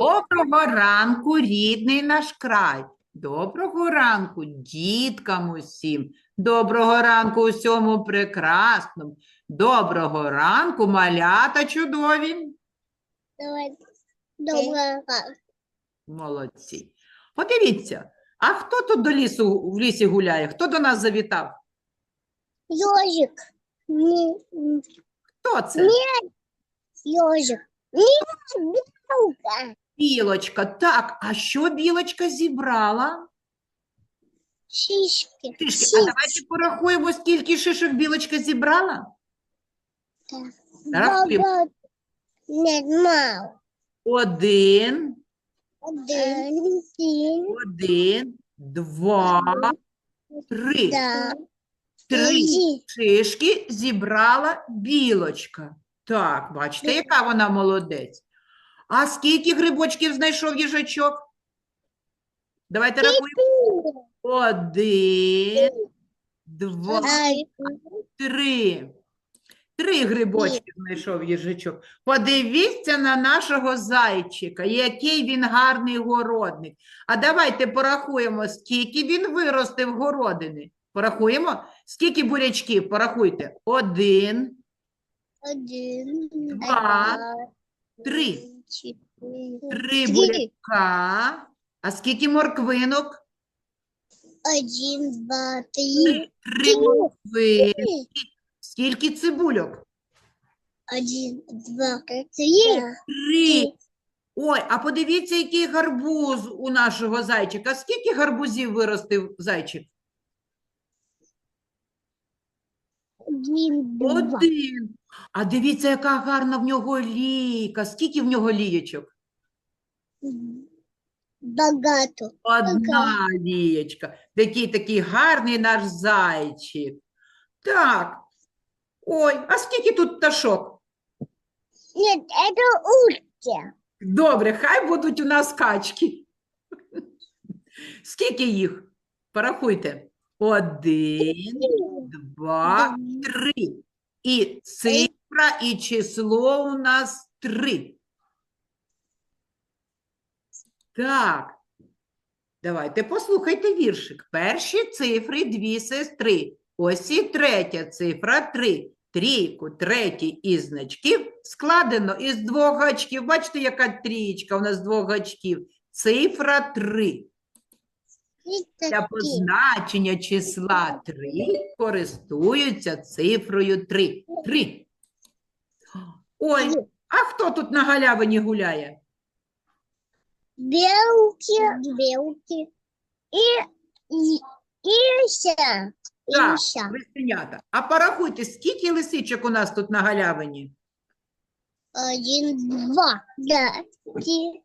Доброго ранку, рідний наш край. Доброго ранку, діткам усім. Доброго ранку усьому прекрасному. Доброго ранку, малята чудові. Доброго Молодці. Подивіться, а хто тут до лісу в лісі гуляє? Хто до нас завітав? Не, Хто це? ёжик. Не, белка. Білочка. Так, а що білочка зібрала? Шишки. Шишки. А давайте порахуємо, скільки шишок білочка зібрала. Рахуємо. Баба. Нет, мало. Один, Один. Один. один, два, три. Да. Три Три. шишки зібрала білочка. Так, бачите, яка вона молодець. А скільки грибочків знайшов їжачок? Давайте рахуємо. Один, два, три. Три грибочки знайшов їжачок. Подивіться на нашого зайчика, який він гарний городник. А давайте порахуємо, скільки він виростив городини. Порахуємо, скільки бурячків? Порахуйте. Один, Один. Два. три. Три бурячка. А скільки морквинок? Один, два, три. Три морквини. Скільки цибульок? Один, два, три. Три. Ой, а подивіться, який гарбуз у нашого зайчика. Скільки гарбузів виростив зайчик? Один, два. Один. А дивіться, яка гарна в нього лійка. Скільки в нього лієчок? Богато. Одна лієчка. Такий такий гарний наш зайчик. Так. Ой, а скільки тут пташок? Нет, это утка. Добре, хай будуть у нас качки. Скільки їх? Порахуйте. Один, два, три. І цифра, і число у нас три. Так. Давайте послухайте віршик. Перші цифри дві сестри. Ось і третя цифра три. Трійку, третій із значків складено із двох гачків. Бачите, яка трієчка у нас з двох гачків. Цифра три. Для позначення числа 3 користуються цифрою 3. 3. Ой, а хто тут на галявині гуляє? Белки, белки. И, и, Ися. Так, лисенята. А порахуйте, скільки лисичок у нас тут на галявині? Один, два. Да. Ти-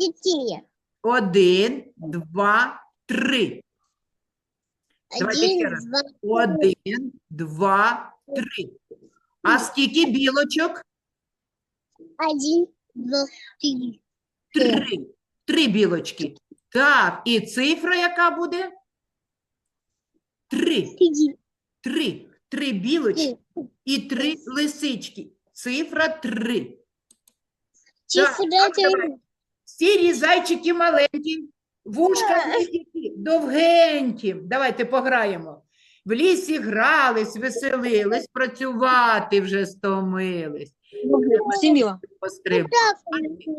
Четыре. Один, два, три. Давайте ще Один, раз. два, Один, два, три. А скільки білочок? один, два, три. Три. Три білочки. Так, і цифра яка буде? Три. Три. Три. Три білочки і три лисички. Цифра три. Так, три. давай. Сірі зайчики маленькі, вушка великі, довгенькі. Давайте пограємо. В лісі грались, веселились, працювати вже стомились. Всемила.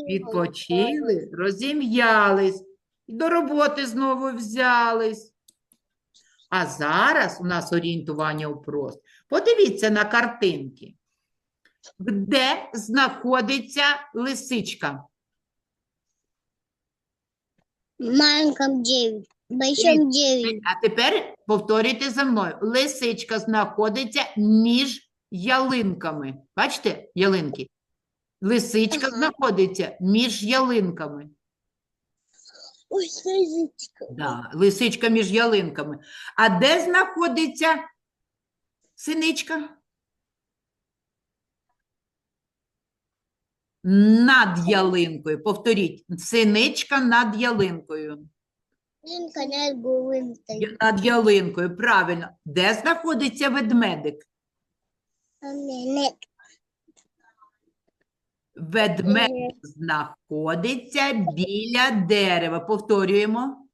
Відпочили, розім'ялись, і до роботи знову взялись. А зараз у нас орієнтування у прост. Подивіться на картинки. Де знаходиться лисичка? Маленьком девять. Большом девять. А тепер повторюйте за мною. Лисичка знаходиться між ялинками. Бачите, ялинки? Лисичка Ага. знаходиться між ялинками. Ой, язычка. Да, лисичка між ялинками. А де знаходиться синичка? Над ялинкою. Повторіть. Синичка над ялинкою. Маленькая над головой стоит. Я- Над ялинкою, правильно. Де знаходиться ведмедик? Нет. Ведмедик знаходиться біля дерева. Повторюємо.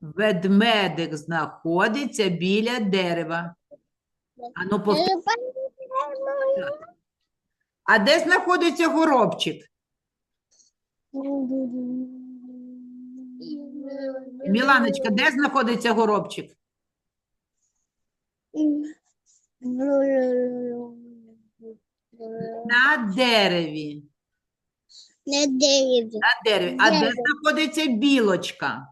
Ведмедик знаходиться біля дерева. Ану, повтор... А де знаходиться горобчик? Міланочка, де знаходиться горобчик? На дереві. На дереве. На дереві. А де знаходиться білочка?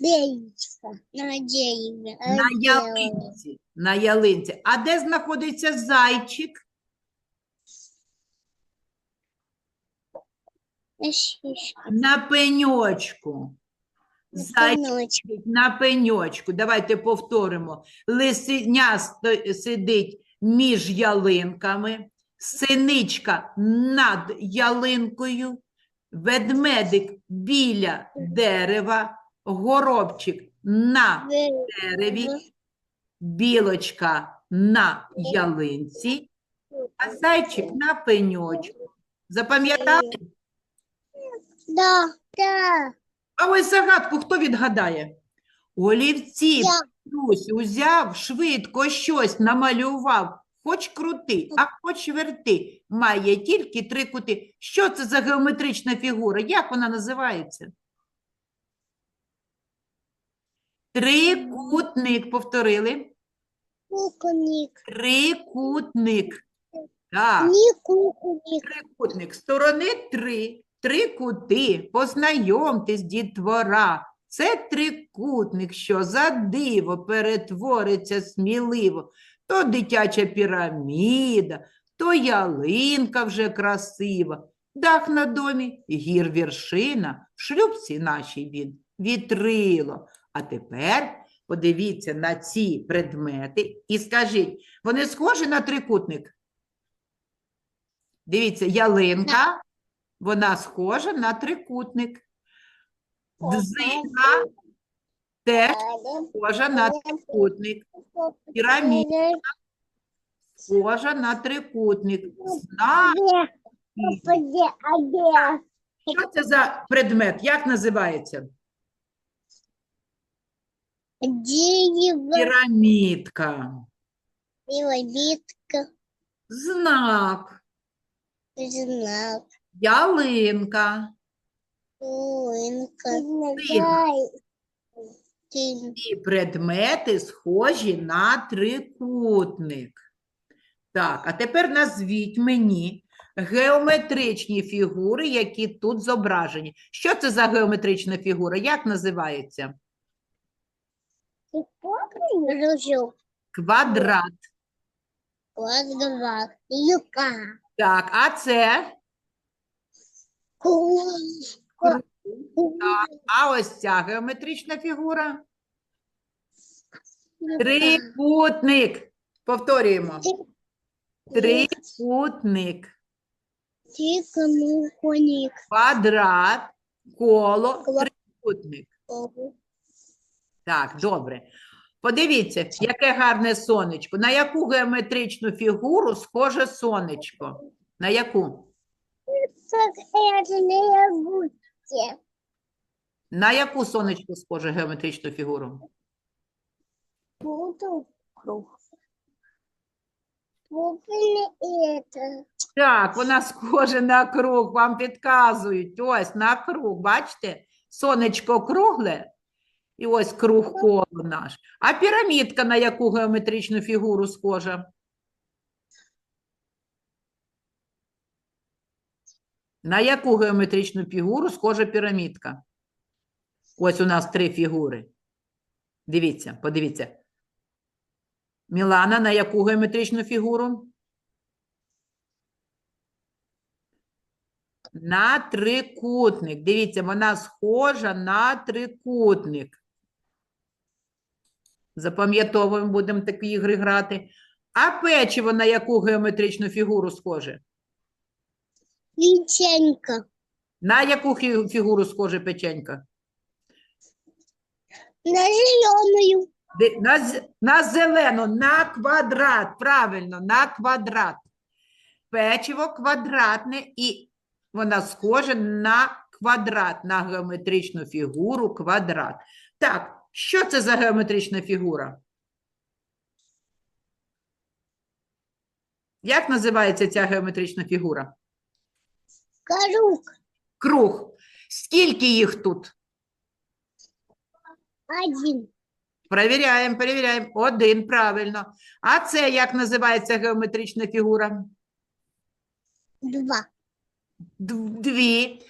Белечка. На дереве. А На ялинці. На ялинці. А де знаходиться зайчик? На пеньочку. Зайчик на пеньочку. Давайте повторимо. Лисеня сидить між ялинками, синичка над ялинкою, ведмедик біля дерева, горобчик на дереві, білочка на ялинці, а зайчик на пеньочку. Запам'ятали? Да, да. А ось загадку хто відгадає? Олівці Я. Дусь узяв, швидко щось намалював, хоч крути, а хоч верти. Має тільки три кути. Що це за геометрична фігура? Як вона називається? Трикутник. Повторили? Кукуник. Трикутник. Так. Кукуник. Трикутник. Сторони три. Три кути. Познайомтесь, дітвора. Це трикутник, що за диво перетвориться сміливо. То дитяча піраміда, то ялинка вже красива. Дах на домі, гір вершина, в шлюбці нашій він вітрило. А тепер подивіться на ці предмети і скажіть, вони схожі на трикутник? Дивіться, ялинка, вона схожа на трикутник. Дзига теж схожа на трикутник. Піраміда. Схожа на трикутник. Знак. Що це за предмет? Як називається? Дерево. Пірамідка. Знак. Знак. Ялинка. Тин. Ці предмети схожі на трикутник. Так, а тепер назвіть мені геометричні фігури, які тут зображені. Що це за геометрична фігура? Як називається? Квадрат. Квадрат. Так, а це? А ось ця геометрична фігура? Трикутник. Повторюємо. Трикутник. Трикутник. Квадрат, коло, трикутник. Так, добре. Подивіться, яке гарне сонечко. На яку геометричну фігуру схоже сонечко? На яку? Как будьте. На яку сонечко схоже геометричну фігуру? Буду круг. Так, вона схожа на круг, вам підказують. Ось на круг, бачите? Сонечко кругле, і ось круг коло наш. А пірамідка на яку геометричну фігуру схожа? На яку геометричну фігуру схожа пірамідка? Ось у нас три фігури. Дивіться, подивіться. Мілана, на яку геометричну фігуру? На трикутник. Дивіться, вона схожа на трикутник. Запам'ятовуємо, будемо такі ігри грати. А печиво на яку геометричну фігуру схоже? Витенька. На яку хі- фігуру схоже печенька? На зеленую. Де- На, з- на зелену, на квадрат. Правильно, на квадрат. печиво квадратне, і вона схожа на квадрат, на геометричну фігуру квадрат. Так, що це за геометрична фігура? Як називається ця геометрична фігура? Круг. Круг. Скільки їх тут? Один. Перевіряємо, перевіряємо. Один, правильно. А це як називається геометрична фігура? Два. Дві.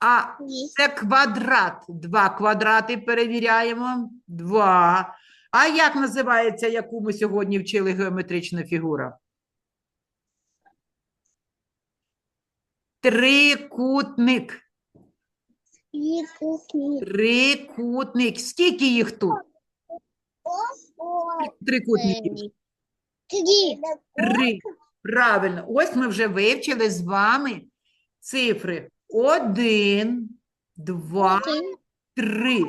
А Есть. це квадрат. Два квадрати перевіряємо. Два. А як називається, яку ми сьогодні вчили геометрична фігура? Трикутник. Трикутник. Скільки їх тут? Трикутників. Три. Три. Правильно. Ось ми вже вивчили з вами цифри. Один, два, три. Три.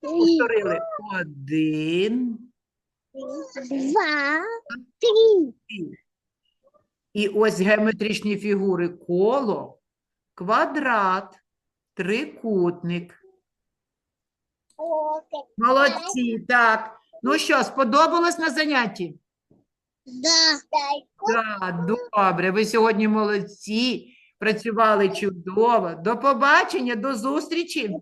Повторили. Один. Два. Три. І ось геометричні фігури коло, квадрат, трикутник. Молодці, так. Ну що, сподобалось на занятті? Да. Так, добре, ви сьогодні молодці, працювали чудово. До побачення, до зустрічі.